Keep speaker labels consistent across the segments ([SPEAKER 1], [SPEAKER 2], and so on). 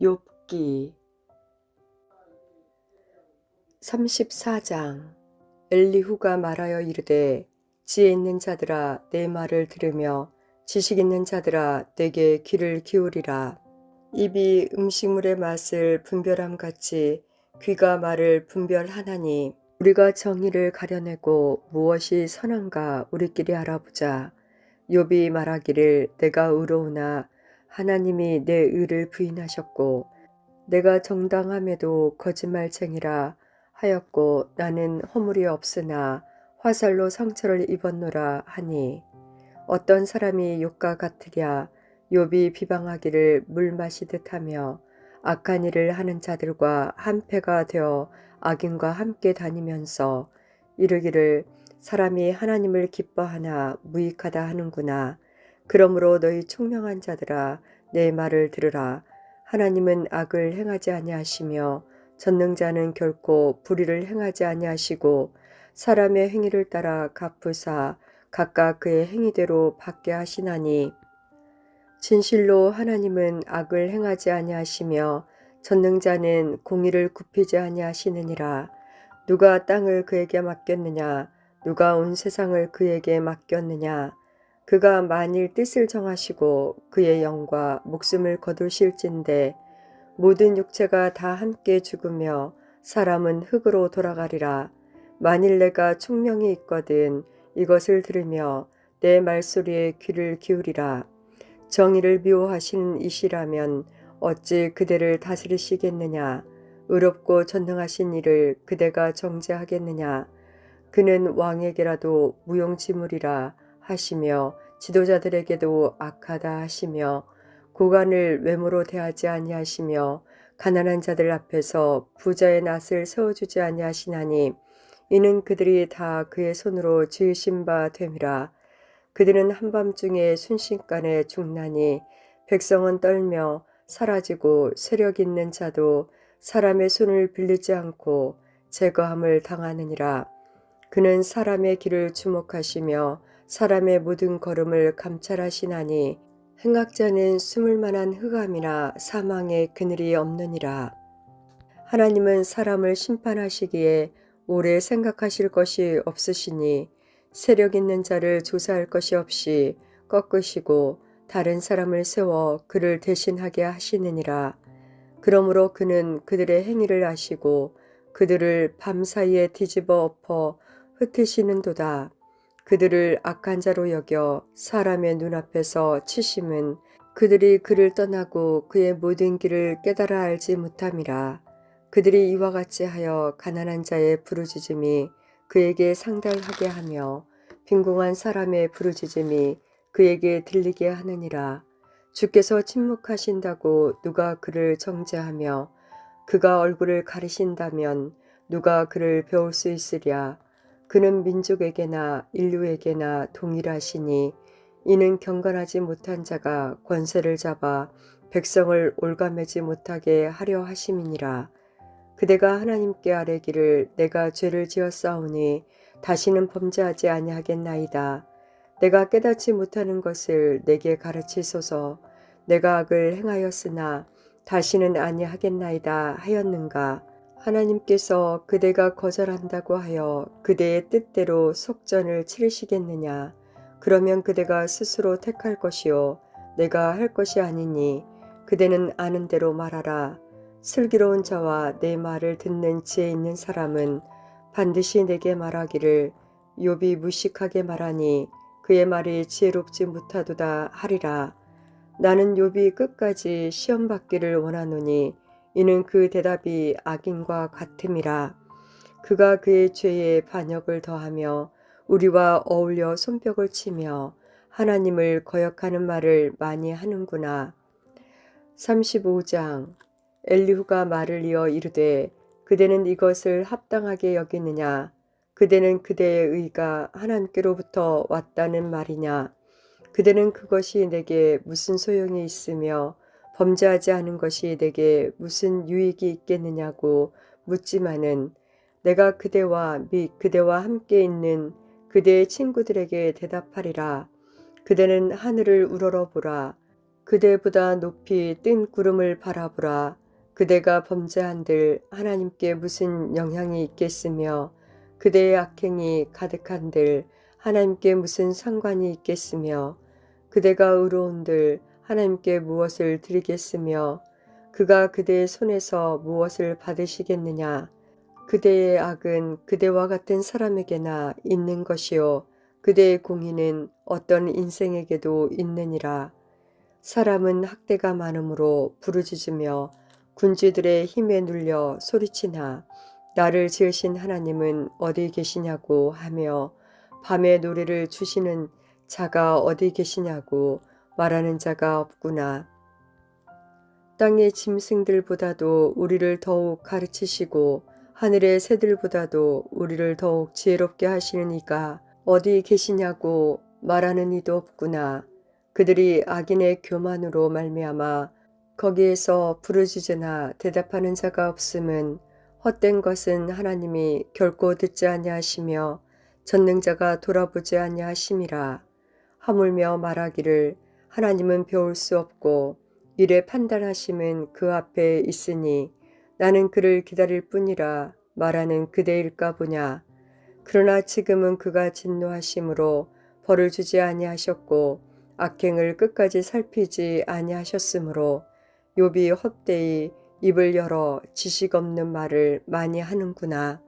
[SPEAKER 1] 욥기 34장. 엘리후가 말하여 이르되 지혜 있는 자들아 내 말을 들으며 지식 있는 자들아 내게 귀를 기울이라. 입이 음식물의 맛을 분별함 같이 귀가 말을 분별하나니 우리가 정의를 가려내고 무엇이 선한가 우리끼리 알아보자. 욥이 말하기를 내가 의로우나 하나님이 내 의를 부인하셨고 내가 정당함에도 거짓말쟁이라 하였고 나는 허물이 없으나 화살로 상처를 입었노라 하니 어떤 사람이 욕과 같으랴 욥이 비방하기를 물 마시듯 하며 악한 일을 하는 자들과 한패가 되어 악인과 함께 다니면서 이르기를 사람이 하나님을 기뻐하나 무익하다 하는구나. 그러므로 너희 총명한 자들아 내 말을 들으라. 하나님은 악을 행하지 아니하시며 전능자는 결코 불의를 행하지 아니하시고 사람의 행위를 따라 갚으사 각각 그의 행위대로 받게 하시나니. 진실로 하나님은 악을 행하지 아니하시며 전능자는 공의를 굽히지 아니하시느니라. 누가 땅을 그에게 맡겼느냐? 누가 온 세상을 그에게 맡겼느냐 그가 만일 뜻을 정하시고 그의 영과 목숨을 거두실진데 모든 육체가 다 함께 죽으며 사람은 흙으로 돌아가리라. 만일 내가 총명이 있거든 이것을 들으며 내 말소리에 귀를 기울이라. 정의를 미워하시는 이시라면 어찌 그대를 다스리시겠느냐? 의롭고 전능하신 이를 그대가 정죄하겠느냐? 그는 왕에게라도 무용지물이라 하시며 지도자들에게도 악하다 하시며 고관을 외모로 대하지 아니하시며 가난한 자들 앞에서 부자의 낯을 세워주지 아니하시나니 이는 그들이 다 그의 손으로 지으신 바 됨이라. 그들은 한밤중에 순식간에 죽나니 백성은 떨며 사라지고 세력 있는 자도 사람의 손을 빌리지 않고 제거함을 당하느니라. 그는 사람의 길을 주목하시며 사람의 모든 걸음을 감찰하시나니 행악자는 숨을 만한 흑암이나 사망의 그늘이 없느니라. 하나님은 사람을 심판하시기에 오래 생각하실 것이 없으시니 세력 있는 자를 조사할 것이 없이 꺾으시고 다른 사람을 세워 그를 대신하게 하시느니라. 그러므로 그는 그들의 행위를 아시고 그들을 밤사이에 뒤집어 엎어 흩으시는도다. 그들을 악한 자로 여겨 사람의 눈앞에서 치심은 그들이 그를 떠나고 그의 모든 길을 깨달아 알지 못함이라. 그들이 이와 같이 하여 가난한 자의 부르짖음이 그에게 상달하게 하며 빈궁한 사람의 부르짖음이 그에게 들리게 하느니라. 주께서 침묵하신다고 누가 그를 정죄하며 그가 얼굴을 가리신다면 누가 그를 배울 수 있으랴. 그는 민족에게나 인류에게나 동일하시니 이는 경건하지 못한 자가 권세를 잡아 백성을 올가매지 못하게 하려 하심이니라. 그대가 하나님께 아뢰기를 내가 죄를 지었사오니 다시는 범죄하지 아니하겠나이다. 내가 깨닫지 못하는 것을 내게 가르치소서. 내가 악을 행하였으나 다시는 아니하겠나이다 하였는가. 하나님께서 그대가 거절한다고 하여 그대의 뜻대로 속전을 치르시겠느냐. 그러면 그대가 스스로 택할 것이요. 내가 할 것이 아니니 그대는 아는 대로 말하라. 슬기로운 자와 내 말을 듣는 지혜 있는 사람은 반드시 내게 말하기를 욥이 무식하게 말하니 그의 말이 지혜롭지 못하도다 하리라. 나는 욥이 끝까지 시험 받기를 원하노니 이는 그 대답이 악인과 같음이라. 그가 그의 죄에 반역을 더하며 우리와 어울려 손뼉을 치며 하나님을 거역하는 말을 많이 하는구나. 35장 엘리후가 말을 이어 이르되 그대는 이것을 합당하게 여기느냐 그대는 그대의 의가 하나님께로부터 왔다는 말이냐 그대는 그것이 내게 무슨 소용이 있으며 범죄하지 않은 것이 내게 무슨 유익이 있겠느냐고 묻지만은 내가 그대와 및 그대와 함께 있는 그대의 친구들에게 대답하리라. 그대는 하늘을 우러러 보라. 그대보다 높이 뜬 구름을 바라보라. 그대가 범죄한들 하나님께 무슨 영향이 있겠으며 그대의 악행이 가득한들 하나님께 무슨 상관이 있겠으며 그대가 의로운들 하나님께 무엇을 드리겠으며 그가 그대의 손에서 무엇을 받으시겠느냐? 그대의 악은 그대와 같은 사람에게나 있는 것이요 그대의 공의는 어떤 인생에게도 있느니라. 사람은 학대가 많으므로 부르짖으며 군주들의 힘에 눌려 소리치나 나를 지으신 하나님은 어디 계시냐고 하며 밤에 노래를 주시는 자가 어디 계시냐고 말하는 자가 없구나. 땅의 짐승들보다도 우리를 더욱 가르치시고 하늘의 새들보다도 우리를 더욱 지혜롭게 하시는 이가 어디 계시냐고 말하는 이도 없구나. 그들이 악인의 교만으로 말미암아 거기에서 부르짖으나 대답하는 자가 없음은 헛된 것은 하나님이 결코 듣지 아니하시며 전능자가 돌아보지 아니하심이라 하물며 말하기를 하나님은 배울 수 없고 일에 판단하심은 그 앞에 있으니 나는 그를 기다릴 뿐이라 말하는 그대일까 보냐 그러나 지금은 그가 진노하심으로 벌을 주지 아니하셨고 악행을 끝까지 살피지 아니하셨으므로 욥이 헛되이 입을 열어 지식 없는 말을 많이 하는구나.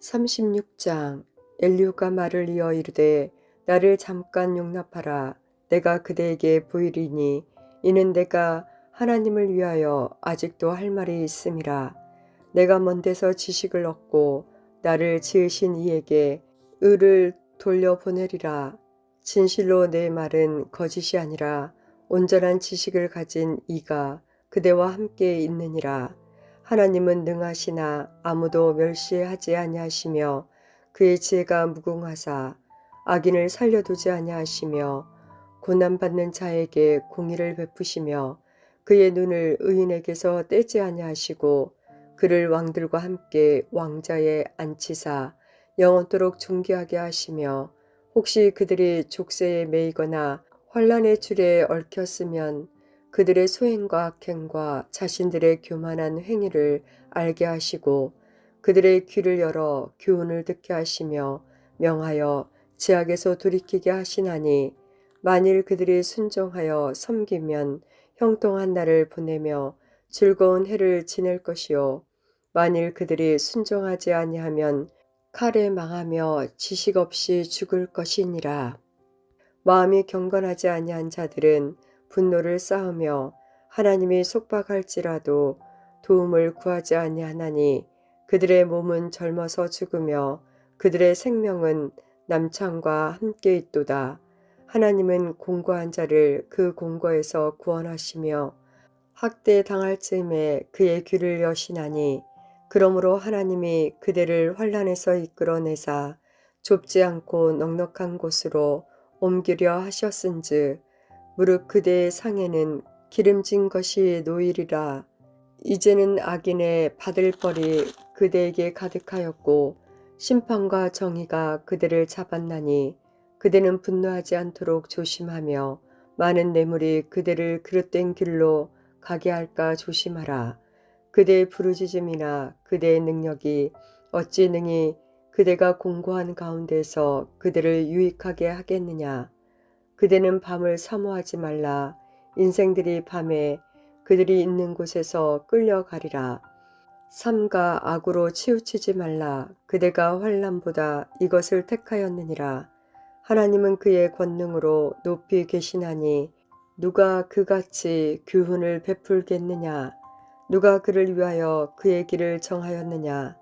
[SPEAKER 1] 36장 엘리후가 말을 이어 이르되 나를 잠깐 용납하라 내가 그대에게 보이리니 이는 내가 하나님을 위하여 아직도 할 말이 있음이라 내가 먼 데서 지식을 얻고 나를 지으신 이에게 의를 돌려보내리라 진실로 내 말은 거짓이 아니라 온전한 지식을 가진 이가 그대와 함께 있느니라. 하나님은 능하시나 아무도 멸시하지 아니하시며 그의 지혜가 무궁하사 악인을 살려두지 아니하시며 고난받는 자에게 공의를 베푸시며 그의 눈을 의인에게서 떼지 아니하시고 그를 왕들과 함께 왕자에 앉히사 영원토록 존귀하게 하시며 혹시 그들이 족쇄에 매이거나 환란의 줄에 얽혔으면 그들의 소행과 악행과 자신들의 교만한 행위를 알게 하시고 그들의 귀를 열어 교훈을 듣게 하시며 명하여 제약에서 돌이키게 하시나니 만일 그들이 순종하여 섬기면 형통한 날을 보내며 즐거운 해를 지낼 것이요 만일 그들이 순종하지 아니하면 칼에 망하며 지식 없이 죽을 것이니라. 마음이 경건하지 아니한 자들은 분노를 쌓으며 하나님이 속박할지라도 도움을 구하지 아니하나니 그들의 몸은 젊어서 죽으며 그들의 생명은 남창과 함께 있도다. 하나님은 공고한 자를 그 공고에서 구원하시며 학대 당할 즈음에 그의 귀를 여시나니 그러므로 하나님이 그대를 환란에서 이끌어내사 좁지 않고 넉넉한 곳으로 옮기려 하셨은즉 무릇 그대의 상에는 기름진 것이 노일이라. 이제는 악인의 받을 벌이 그대에게 가득하였고 심판과 정의가 그대를 잡았나니 그대는 분노하지 않도록 조심하며 많은 뇌물이 그대를 그릇된 길로 가게 할까 조심하라. 그대의 부르짖음이나 그대의 능력이 어찌 능히 그대가 공고한 가운데서 그대를 유익하게 하겠느냐. 그대는 밤을 사모하지 말라. 인생들이 밤에 그들이 있는 곳에서 끌려가리라. 삼가 악으로 치우치지 말라. 그대가 환란보다 이것을 택하였느니라. 하나님은 그의 권능으로 높이 계시나니 누가 그같이 교훈을 베풀겠느냐. 누가 그를 위하여 그의 길을 정하였느냐?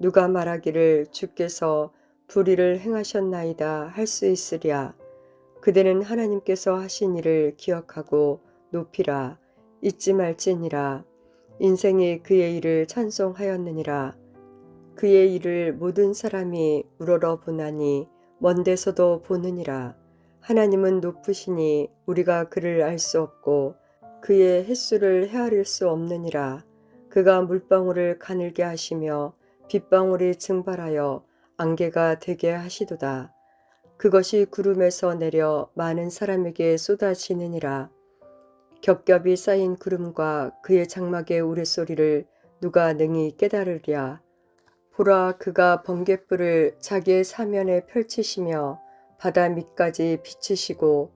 [SPEAKER 1] 누가 말하기를 주께서 불의를 행하셨나이다 할 수 있으랴. 그대는 하나님께서 하신 일을 기억하고 높이라. 잊지 말지니라. 인생이 그의 일을 찬송하였느니라. 그의 일을 모든 사람이 우러러 보나니 먼 데서도 보느니라. 하나님은 높으시니 우리가 그를 알 수 없고 그의 횟수를 헤아릴 수 없느니라. 그가 물방울을 가늘게 하시며 빗방울이 증발하여 안개가 되게 하시도다. 그것이 구름에서 내려 많은 사람에게 쏟아지느니라. 겹겹이 쌓인 구름과 그의 장막의 우레소리를 누가 능히 깨달으랴. 보라 그가 번갯불을 자기의 사면에 펼치시며 바다 밑까지 비치시고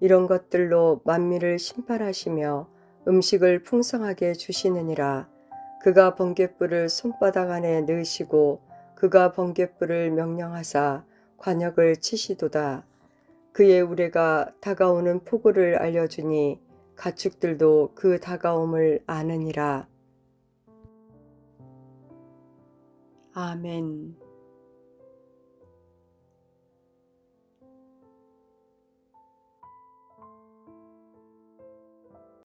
[SPEAKER 1] 이런 것들로 만미를 심판하시며 음식을 풍성하게 주시느니라. 그가 번갯불을 손바닥 안에 넣으시고 그가 번갯불을 명령하사 관역을 치시도다. 그의 우레가 다가오는 폭우를 알려주니 가축들도 그 다가옴을 아느니라. 아멘.